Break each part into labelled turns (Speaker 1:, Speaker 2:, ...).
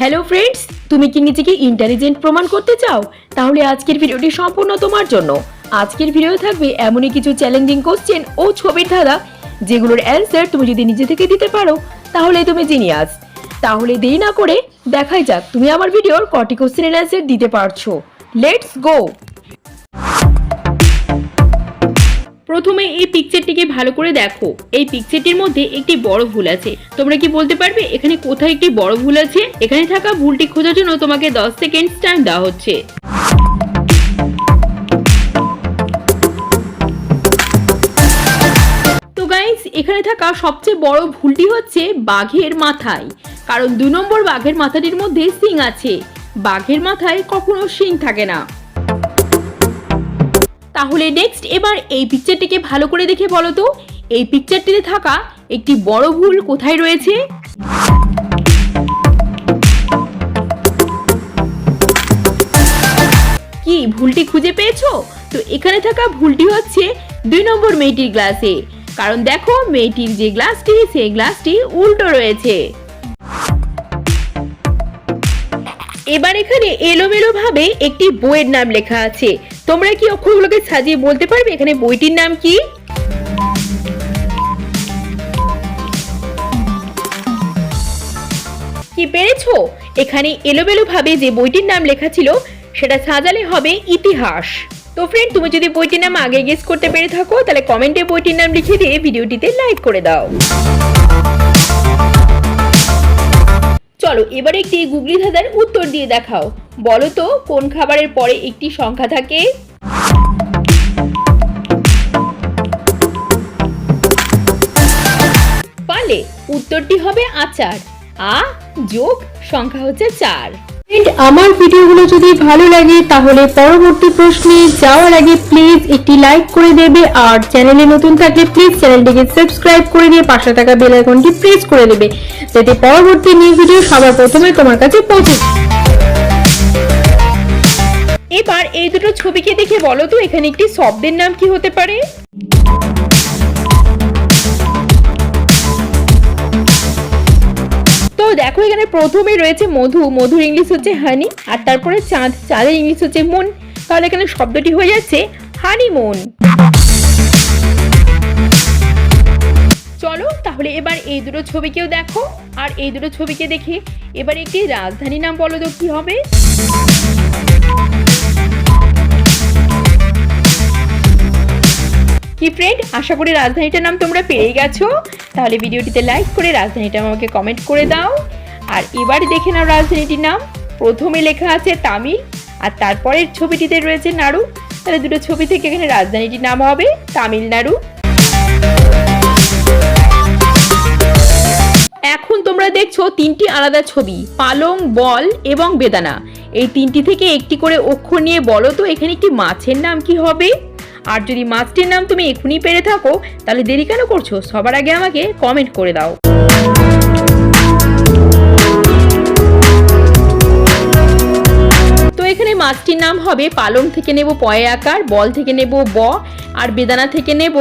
Speaker 1: Hello friends তুমি কি নিজেকে ইন্টেলিজেন্ট প্রমাণ করতে চাও? তাহলে আজকের ভিডিওটি সম্পূর্ণ তোমার জন্য। আজকের ভিডিও থাকবে এমনই কিছু চ্যালেঞ্জিং কোশ্চেন ও ছবির ধারা যেগুলোর অ্যান্সার তুমি যদি নিজে থেকে দিতে পারো তাহলে তুমি জিনিয়াস তাহলে দেরি না করে দেখাই যাক তুমি আমার ভিডিওর কটি কোশ্চেনের অ্যান্সার দিতে পারছ। লেটস গো প্রথমে এই পিকচারটিকে ভালো করে দেখো। এই পিকচারটির মধ্যে একটি বড় ভুল আছে। তোমরা কি বলতে পারবে? এখানে কোথায় একটি বড় ভুল আছে? এখানে থাকা ভুলটি খোঁজার জন্য তোমাকে 10 সেকেন্ড টাইম দেওয়া হচ্ছে। এখানে থাকা সবচেয়ে বড় ভুলটি হচ্ছে বাঘের মাথায়। কারণ দু নম্বর বাঘের মাথাটির মধ্যে সিং আছে। বাঘের মাথায় কখনো শিং থাকে না। তাহলে নেক্সট এবার এই পিকচারটিকে ভালো করে দেখে বলো তো। এই পিকচারটিতে থাকা একটি বড় ভুল কোথায় রয়েছে? কি, ভুলটি খুঁজে পেয়েছ? তো এখানে থাকা ভুলটি হচ্ছে দুই নম্বর মেয়েটির গ্লাসে কারণ দেখো, মেয়েটির যে গ্লাসটি সেই গ্লাসটি উল্টো রয়েছে। এবার এখানে এলোমেলো ভাবে একটি বইয়ের নাম লেখা আছে। তোমরা কি অক্ষরগুলোকে সাজিয়ে বলতে পারবে? এখানে বইটির নাম কি? কি পেরেছ? এখানে এলোমেলো ভাবে যে বইটির নাম লেখা ছিল, সেটা সাজালে হবে ইতিহাস। তো ফ্রেন্ড তুমি যদি বইটির নাম আগে গেস করতে পেরে থাকো, তাহলে কমেন্টে বইটির নাম লিখে দিয়ে ভিডিওটিতে লাইক করে দাও। চলো, এবার একটি গুগলি ধাঁধার উত্তর দিয়ে দেখাও। বলো তো, কোন খাবারের পরে একটি সংখ্যা থাকে? পালে, উত্তরটি হবে আচার। আ যোগ, সংখ্যা হচ্ছে চার। আমার ভিডিওগুলো যদি ভালো লাগে, তাহলে পরবর্তী প্রশ্নে যাওয়ার আগে প্লিজ একটি লাইক করে দেবে। আর চ্যানেলে নতুন থাকলে প্লিজ চ্যানেলটিকে সাবস্ক্রাইব করে দিয়ে পাশে থাকা বেল আইকনটি প্রেস করে দেবে। যাতে পরবর্তী নিউ ভিডিও সবার প্রথমে তোমার কাছে পৌঁছে এবার এই দুটো ছবিকে দেখে বলো তো, এখানে একটি শব্দের নাম কি হতে পারে? দেখো, এখানে প্রথমে রয়েছে মধু। মধুর ইংলিশ হচ্ছে হানি আর তারপরে চাঁদ। চাঁদের ইংলিশ হচ্ছে মুন তাহলে এখানে শব্দটি হয়ে যাচ্ছে হানিমুন চলো, তাহলে এবার এই দুটো ছবিকেও দেখো। আর এই দুটো ছবিকে দেখে এবার একটি রাজধানী নাম বলো তো, কি হবে? কি ফ্রেন্ড আশা করি রাজধানীটার নাম তোমরা পেয়ে গেছো। তাহলে ভিডিওটিতে লাইক করে রাজধানীটা আমাকে কমেন্ট করে দাও। আর এবার দেখে নাও রাজধানীটির নাম। প্রথমে লেখা আছে তামিল, আর তারপরের ছবিটিতে রয়েছে নাড়ু। তাহলে দুটো ছবি থেকে এখানে রাজধানীটির নাম হবে তামিলনাড়ু। এখন তোমরা দেখছ তিনটি আলাদা ছবি, পালং, বল এবং বেদানা। এই তিনটি থেকে একটি করে অক্ষর নিয়ে বলো তো, এখানে একটি মাছের নাম কি হবে? আর যদি মাছটির নাম তুমি এখনই পেরে থাকো, তাহলে দেরি কেন করছ? সবার আগে আমাকে কমেন্ট করে দাও। তো এখানে মাছটির নাম হবে পালং থেকে নেব পয়ে আকার, বল থেকে নেব ব, আর বেদানা থেকে নেব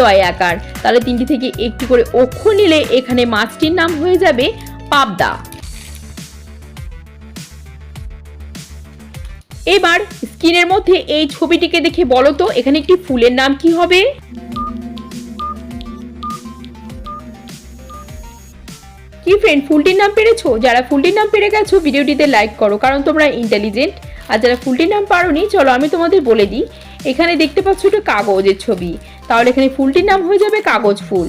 Speaker 1: দয় আকার। তাহলে তিনটি থেকে একটি করে অক্ষর নিলে এখানে মাছটির নাম হয়ে যাবে পাবদা। এবার স্ক্রিনের মধ্যে এই ছবিটিকে দেখে বলো তো, এখানে একটি ফুলের নাম কি হবে? কি ফ্রেন্ড ফুলটির নাম পেরেছ? যারা ফুলটির নাম পেরে গেছো, ভিডিওটিতে লাইক করো, কারণ তোমরা ইন্টেলিজেন্ট আর যারা ফুলটির নাম পারোনি, চলো আমি তোমাদের বলে দিই। এখানে দেখতে পাচ্ছ একটা কাগজের ছবি। তাহলে এখানে ফুলটির নাম হয়ে যাবে কাগজ ফুল।